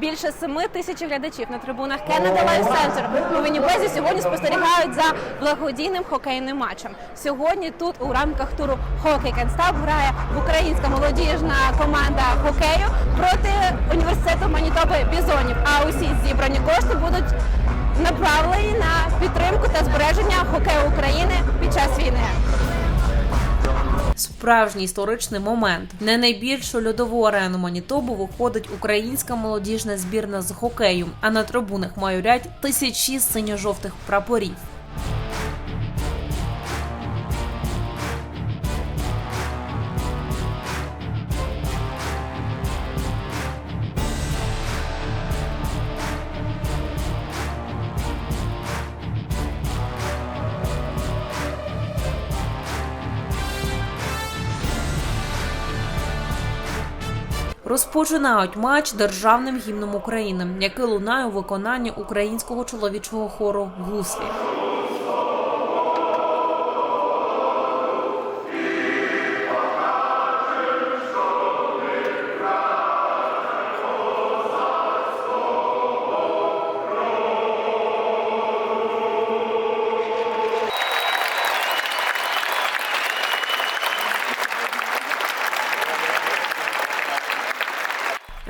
Більше семи тисяч глядачів на трибунах Canada Life Center у Вінніпезі сьогодні спостерігають за благодійним хокейним матчем. Сьогодні тут у рамках туру Can Stop грає українська молодіжна команда хокею проти університету Манітоби Бізонів. А усі зібрані кошти будуть направлені на підтримку та збереження хокею України під час війни. Справжній історичний момент. На найбільшу льодову арену Манітобу виходить українська молодіжна збірна з хокею, а на трибунах майорять тисячі синьо-жовтих прапорів. Розпочинають матч державним гімном України, який лунає у виконанні українського чоловічого хору Гуслі.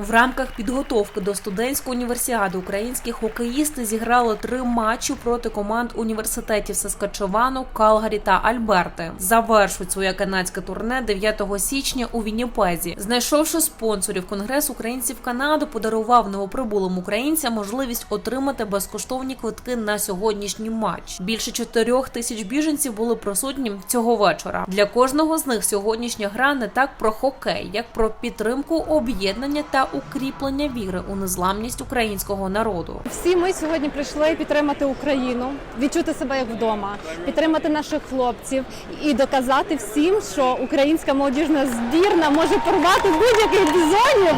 В рамках підготовки до студентської універсіади українські хокеїсти зіграли три матчі проти команд університетів Саскачевану, Калгарі та Альберти. Завершують своє канадське турне 9 січня у Вінніпезі. Знайшовши спонсорів, Конгрес українців Канади подарував новоприбулим українцям можливість отримати безкоштовні квитки на сьогоднішній матч. Більше чотирьох тисяч біженців були присутні цього вечора. Для кожного з них сьогоднішня гра не так про хокей, як про підтримку, об'єднання та укріплення віри у незламність українського народу. Всі ми сьогодні прийшли підтримати Україну, відчути себе як вдома, підтримати наших хлопців і доказати всім, що українська молодіжна збірна може порвати будь-яких бізонів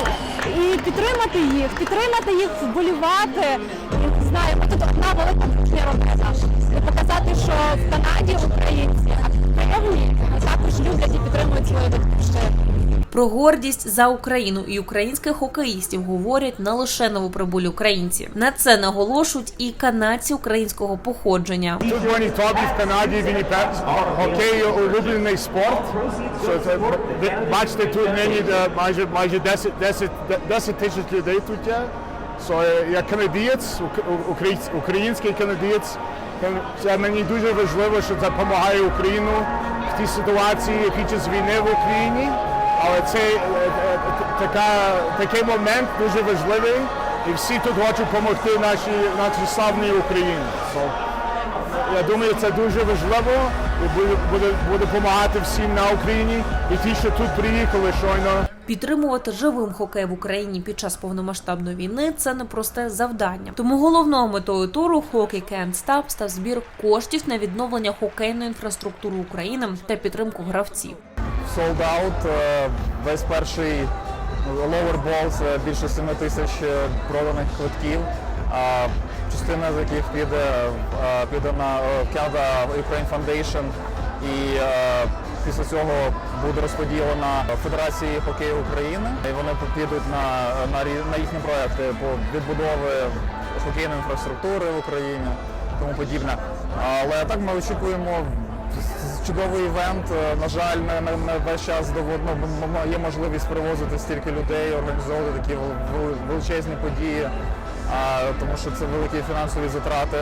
і підтримати їх, підтримати їх, вболівати. Не знаю, ми тут одна велика дружня. І показати, що в Канаді українці активні, також люблять і підтримують свою батьківщину. Про гордість за Україну і українських хокеїстів говорять не лише новоприбулі українці. На це наголошують і канадці українського походження. Тут в Манітобі в Канаді Вінніпед хокей улюблений спорт. Бачите тут нині майже майже 10, 10, 10 тисяч людей тут є. So, я канадієць, ук- українсь- український канадієць. Це мені дуже важливо, що допомагає Україну в тій ситуації під час війни в Україні. Але це е, така, такий момент дуже важливий, і всі тут хочуть допомогти нашій, нашій славній Україні. So, я думаю, це дуже важливо і буде, буде, буде допомагати всім на Україні і ті, що тут приїхали щойно. Підтримувати живим хокей в Україні під час повномасштабної війни це непросте завдання. Тому головною метою туру Hockey Can't Stop став збір коштів на відновлення хокейної інфраструктури України та підтримку гравців. Sold out. е, Весь перший lower ball це більше 7 тисяч е, проданих квитків. Частина з яких піде, е, піде на е, Canada Ukraine Foundation і е, після цього буде розподілена Федерації хокею України. І вони підуть на, на, на їхні проекти по відбудови хокейної інфраструктури в Україні, тому подібне. Але так ми очікуємо чудовий івент. Е, На жаль, не, не, весь час доводно є можливість привозити стільки людей, організовувати такі вел- вел- величезні події, тому що це великі фінансові затрати.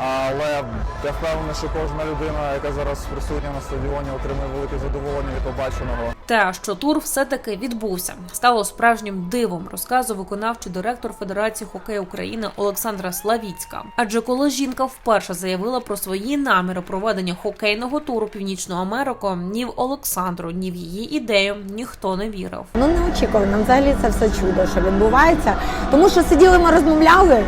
Але я впевнений, що кожна людина, яка зараз присутня на стадіоні, отримує велике задоволення від побаченого. Те, що тур все-таки відбувся, стало справжнім дивом, розказує виконавчий директор Федерації хокею України Олександра Славіцька. Адже коли жінка вперше заявила про свої наміри проведення хокейного туру Північну Америку, ні в Олександру, ні в її ідею ніхто не вірив. Ну не неочікувано. Взагалі це все чудо, що відбувається. Тому що сиділи, ми розмовляли.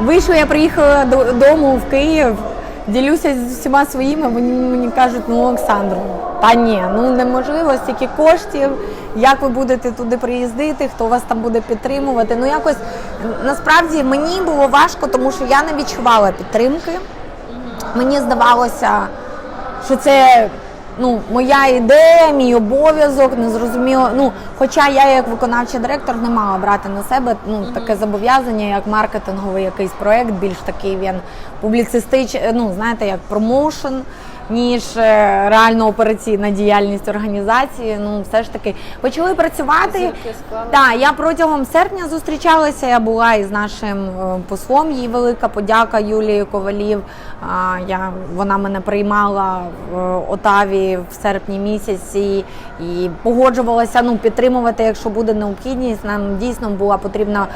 Вийшла, я приїхала додому в Київ, ділюся з усіма своїми. Вони мені кажуть, ну Олександр, та ні, ну неможливо, стільки коштів. Як ви будете туди приїздити, хто вас там буде підтримувати? Ну якось насправді мені було важко, тому що я не відчувала підтримки. Мені здавалося, що це ну, моя ідея, мій обов'язок, не зрозуміло. Ну, хоча я як виконавчий директор не мала брати на себе ну, таке зобов'язання, як маркетинговий якийсь проект, більш такий він публіцистичний, ну, знаєте, як промоушен. Ніж е, реально операційна діяльність організації, ну все ж таки почали працювати. Так, я протягом серпня зустрічалася. Я була із нашим е, послом. Їй велика подяка Юлії Ковалів. Я вона мене приймала в Отаві в серпні місяці і погоджувалася ну підтримувати, якщо буде необхідність. Нам дійсно була потрібна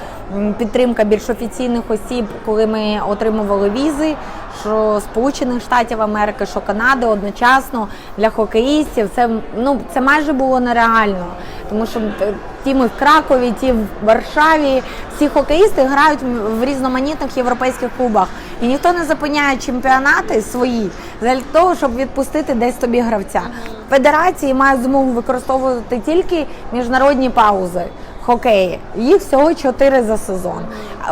підтримка більш офіційних осіб, коли ми отримували візи. Що Сполучених Штатів Америки, що Канади одночасно для хокеїстів це ну це майже було нереально, тому що е, ті ми в Кракові, ті в Варшаві. Всі хокеїсти грають в різноманітних європейських клубах, і ніхто не зупиняє чемпіонати свої для того, щоб відпустити десь тобі гравця. Федерації мають змогу використовувати тільки міжнародні паузи. Хокеї їх всього чотири за сезон.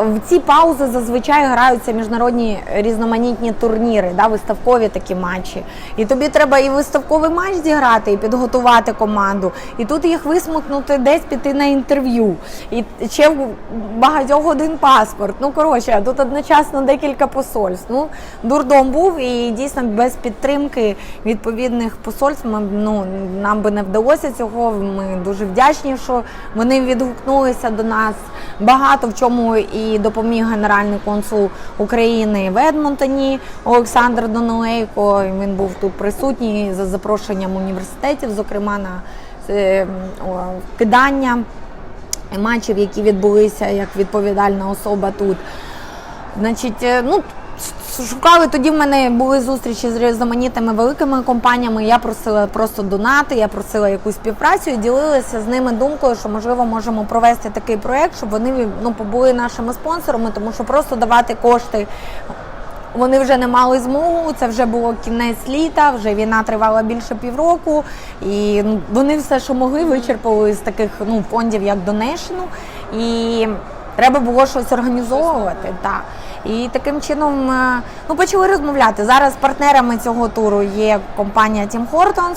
В ці паузи зазвичай граються міжнародні різноманітні турніри, да, виставкові такі матчі. І тобі треба і виставковий матч зіграти, і підготувати команду. І тут їх висмикнути, десь піти на інтерв'ю. І ще в багатьох один паспорт. Ну коротше, тут одночасно декілька посольств. Ну дурдом був і дійсно без підтримки відповідних посольств ми, ну, нам би не вдалося цього. Ми дуже вдячні, що вони відгукнулися до нас. Багато в чому і допоміг генеральний консул України в Едмонтоні Олександр Донолейко. Він був тут присутній за запрошенням університетів, зокрема на е, кидання матчів, які відбулися як відповідальна особа тут. Значить, е, ну. Шукали тоді в мене були зустрічі з різноманітними великими компаніями. Я просила просто донати, я просила якусь співпрацю і ділилася з ними думкою, що можливо можемо провести такий проект, щоб вони ну побули нашими спонсорами, тому що просто давати кошти. Вони вже не мали змогу. Це вже було кінець літа, вже війна тривала більше півроку, і ну, вони все, що могли, вичерпали з таких ну фондів, як Донешину. І треба було щось організовувати. Так. І таким чином е, ну, почали розмовляти. Зараз партнерами цього туру є компанія Tim Hortons,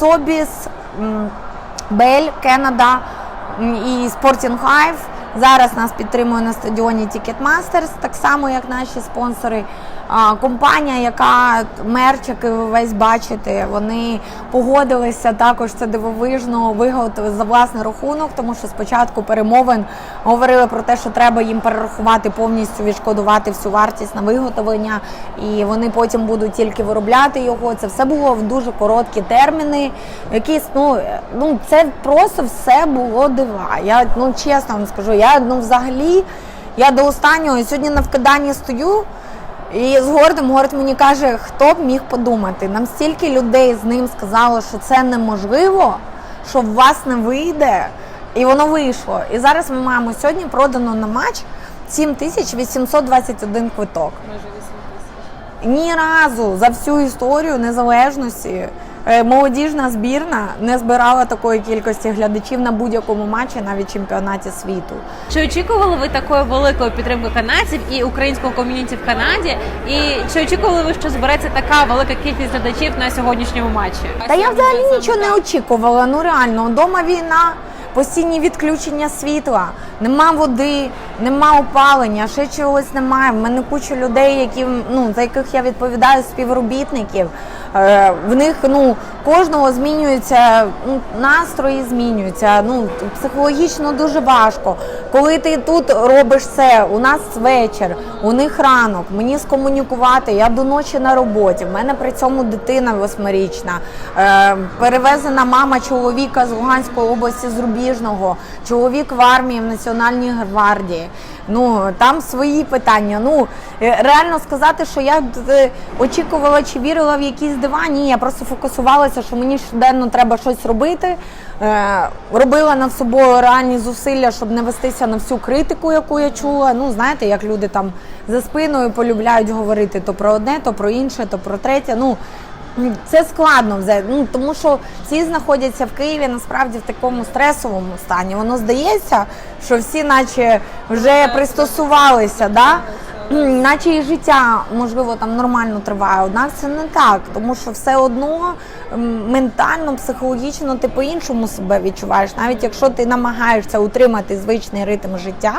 Sobis, м, Bell, Canada і Sporting Hive. Зараз нас підтримує на стадіоні Ticketmasters, так само як наші спонсори. Компанія, яка мерч, який ви весь бачите, вони погодилися також це дивовижно виготовити за власний рахунок, тому що спочатку перемовин говорили про те, що треба їм перерахувати повністю відшкодувати всю вартість на виготовлення, і вони потім будуть тільки виробляти його. Це все було в дуже короткі терміни. Якісь ну, ну це просто все було дива. Я ну чесно вам скажу, я ну взагалі я до останнього сьогодні на вкиданні стою. І з гордим Горд мені каже, хто б міг подумати. Нам стільки людей з ним сказало, що це неможливо, що в вас не вийде. І воно вийшло. І зараз ми маємо сьогодні продано на матч 7821 квиток. Ні разу за всю історію незалежності молодіжна збірна не збирала такої кількості глядачів на будь-якому матчі, навіть чемпіонаті світу. Чи очікували ви такої великої підтримки канадців і українського ком'юніті в Канаді? І чи очікували ви, що збереться така велика кількість глядачів на сьогоднішньому матчі? Та я взагалі нічого не очікувала. Ну реально, вдома війна, постійні відключення світла, нема води, нема опалення, ще чогось немає. В мене куча людей, які ну за яких я відповідаю співробітників. Е, в них ну кожного змінюється ну, настрої, змінюються. Ну психологічно дуже важко. Коли ти тут робиш це, у нас вечір, у них ранок, мені скомунікувати. Я до ночі на роботі. В мене при цьому дитина восьмирічна, е, перевезена мама чоловіка з Луганської області з Рубіжного, чоловік в армії в Національній гвардії. Ну там свої питання. Ну е, реально сказати, що я очікувала чи вірила в якісь дива. Ні, я просто фокусувалася, що мені щоденно треба щось робити. Е, робила над собою реальні зусилля, щоб не вестися на всю критику, яку я чула. Ну знаєте, як люди там за спиною полюбляють говорити то про одне, то про інше, то про третє. Ну це складно вже, ну тому що всі знаходяться в Києві насправді в такому стресовому стані. Воно здається, що всі, наче вже пристосувалися, да? Наче і життя можливо там нормально триває. Однак це не так, тому що все одно ментально, психологічно ти по-іншому себе відчуваєш, навіть якщо ти намагаєшся утримати звичний ритм життя.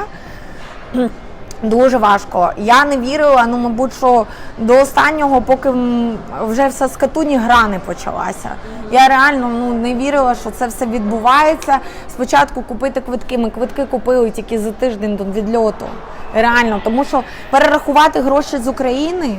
Дуже важко. Я не вірила, ну мабуть, що до останнього, поки вже все з катуні гра не почалася. Я реально ну не вірила, що це все відбувається. Спочатку купити квитки. Ми квитки купили тільки за тиждень до відльоту. Реально, тому що перерахувати гроші з України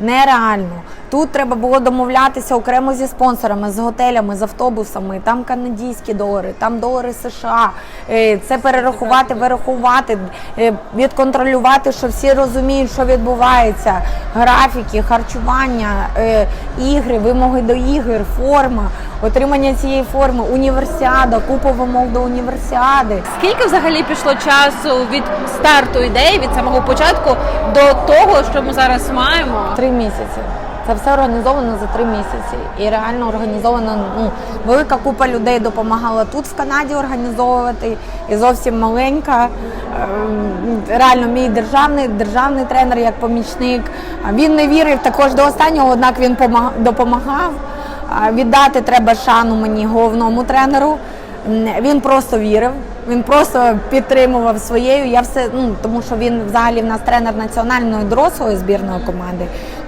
нереально. Тут треба було домовлятися окремо зі спонсорами, з готелями, з автобусами. Там канадські долари, там долари США. Е, Це перерахувати, вирахувати, е, відконтролювати, що всі розуміють, що відбувається. Графіки, харчування, е, ігри, вимоги до ігор, форма, отримання цієї форми, універсіада, купа вимог до універсіади. Скільки взагалі пішло часу від старту ідеї, від самого початку до того, що ми зараз маємо? Три місяці. Це все організовано за три місяці. І реально організовано. Ну велика купа людей допомагала тут в Канаді організовувати. І зовсім маленька. Ем, Реально, мій державний державний тренер як помічник. Він не вірив також до останнього, однак він допомагав. Віддати треба шану мені головному тренеру. Він просто вірив. Він просто підтримував своєю. Я все ну тому, що він взагалі в нас тренер національної дорослої збірної команди,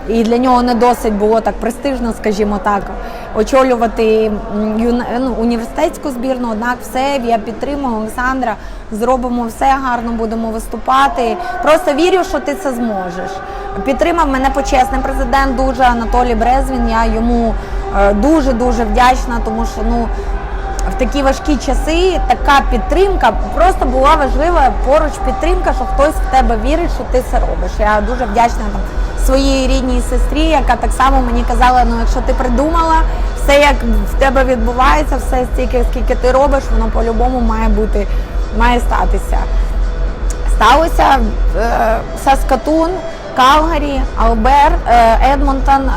і для нього не досить було так престижно, скажімо так, очолювати м, ну, університетську збірну. Однак все я підтримую Олександра. Зробимо все гарно, будемо виступати. Просто вірю, що ти це зможеш. Підтримав мене почесний президент дуже Анатолій Брезвін. Я йому дуже дуже вдячна, тому що ну в такі важкі часи така підтримка просто була важлива поруч підтримка, що хтось в тебе вірить, що ти це робиш. Я дуже вдячна там своїй рідній сестрі, яка так само мені казала: ну якщо ти придумала все, як в тебе відбувається, все стільки, скільки ти робиш, воно по-любому має бути, має статися. Сталося е, Саскатун, Калгарі, Албер, е, Едмонтон, е,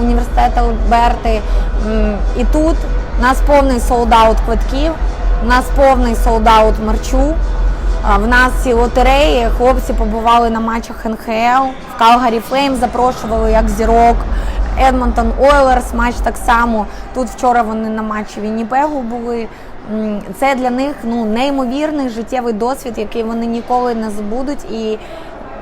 університет Алберти. М, І тут нас повний солдаут квитків, у нас повний солдаут мерчу. В нас ці лотереї, хлопці побували на матчах НХЛ, в Калгарі Флейм запрошували як зірок. Едмонтон Ойлерс матч так само. Тут вчора вони на матчі Вінніпегу були. Це для них ну неймовірний життєвий досвід, який вони ніколи не забудуть. І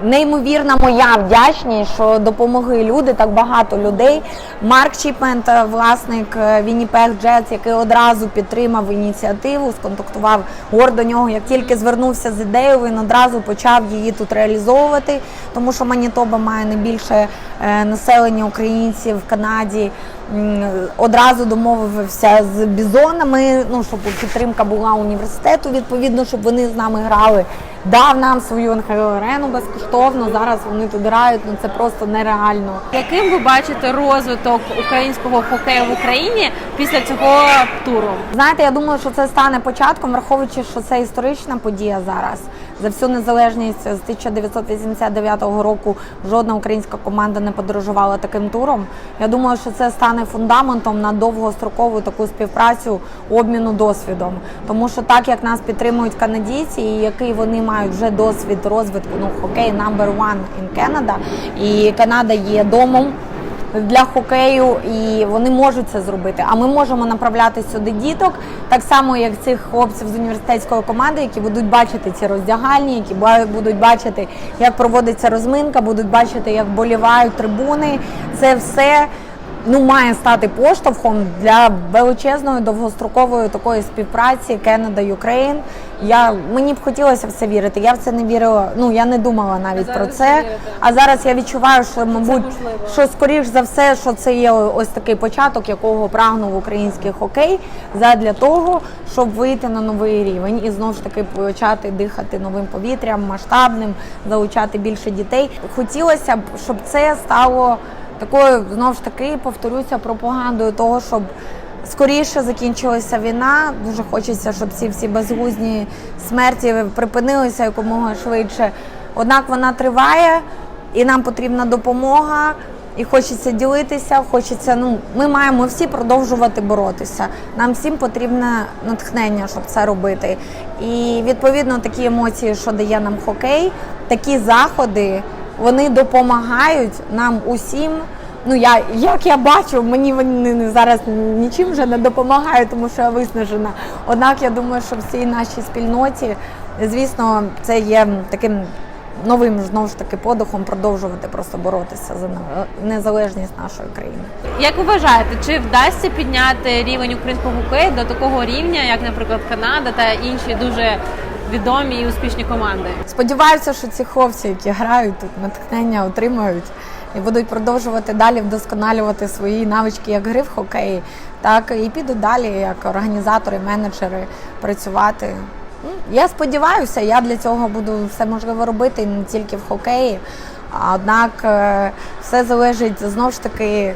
неймовірна моя вдячність, що допомогли люди, так багато людей. Марк Чіпмент, е, власник Winnipeg Jets, який одразу підтримав ініціативу, сконтактував Гор до нього. Як тільки звернувся з ідеєю, він одразу почав її тут реалізовувати, тому що Манітоба має найбільше е, населення українців в Канаді. Одразу домовився з бізонами, ну щоб підтримка була університету, відповідно, щоб вони з нами грали. Дав нам свою НХЛ-арену безкоштовно. Зараз вони тут грають. Ну це просто нереально. Яким ви бачите розвиток українського хокею в Україні після цього туру? Знаєте, я думаю, що це стане початком, враховуючи, що це історична подія зараз. За всю незалежність з 1989 року жодна українська команда не подорожувала таким туром. Я думаю, що це стане фундаментом на довгострокову таку співпрацю обміну досвідом. Тому що так як нас підтримують канадійці, і який вони мають вже досвід розвитку, ну хокей number one in Canada, і Канада є домом для хокею, і вони можуть це зробити. А ми можемо направляти сюди діток, так само як цих хлопців з університетської команди, які будуть бачити ці роздягальні, які будуть бачити, як проводиться розминка, будуть бачити, як болівають трибуни. Це все. Ну, має стати поштовхом для величезної довгострокової такої співпраці Canada Ukraine. Я мені б хотілося в це вірити. Я в це не вірила. Ну я не думала навіть про це. А зараз я відчуваю, що мабуть, що скоріш за все, що це є ось такий початок, якого прагнув український хокей, задля того, щоб вийти на новий рівень і знову ж таки почати дихати новим повітрям, масштабним, залучати більше дітей. Хотілося б, щоб це стало такою знову ж таки повторюся пропагандою того, щоб скоріше закінчилася війна. Дуже хочеться, щоб ці всі безглузні смерті припинилися якомога швидше. Однак вона триває, і нам потрібна допомога. І хочеться ділитися, хочеться. Ну, ми маємо всі продовжувати боротися. Нам всім потрібне натхнення, щоб це робити. І відповідно такі емоції, що дає нам хокей, такі заходи вони допомагають нам усім. Ну я як я бачу, мені вони зараз нічим вже не допомагають, тому що я виснажена. Однак я думаю, що в цій нашій спільноті, звісно, це є таким новим знову ж таки подихом продовжувати просто боротися за незалежність нашої країни. Як вважаєте, чи вдасться підняти рівень українського хокею до такого рівня, як, наприклад, Канада та інші дуже відомі і успішні команди? Сподіваюся, що ці хлопці, які грають тут, натхнення отримають і будуть продовжувати далі вдосконалювати свої навички як гри в хокеї, так і підуть далі як організатори, менеджери працювати. Ну, Я сподіваюся, я для цього буду все можливе робити не тільки в хокеї, однак е, все залежить знову ж таки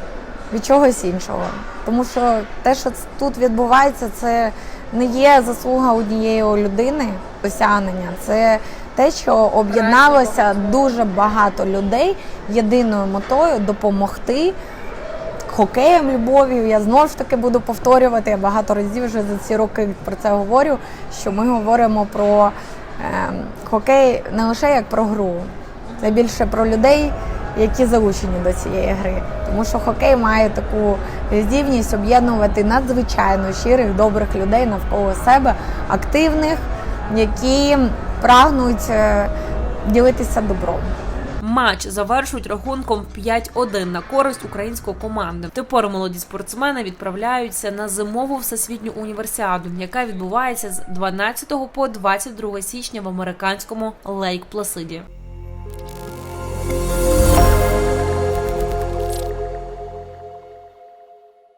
від чогось іншого. Тому що те, що тут відбувається, це не є заслуга однієї людини досягнення. Це те, що об'єдналося дуже багато людей єдиною метою допомогти хокеєм, любов'ю. Я знову ж таки буду повторювати. Я багато разів вже за ці роки про це говорю. Що ми говоримо про е, хокей не лише як про гру, це більше про людей, які залучені до цієї гри. Тому що хокей має таку здібність об'єднувати надзвичайно щирих, добрих людей навколо себе, активних, які прагнуть е, ділитися добром. Матч завершують рахунком 5-1 на користь української команди. Тепер молоді спортсмени відправляються на зимову всесвітню універсіаду, яка відбувається з 12 по 22 січня в американському Лейк Пласиді.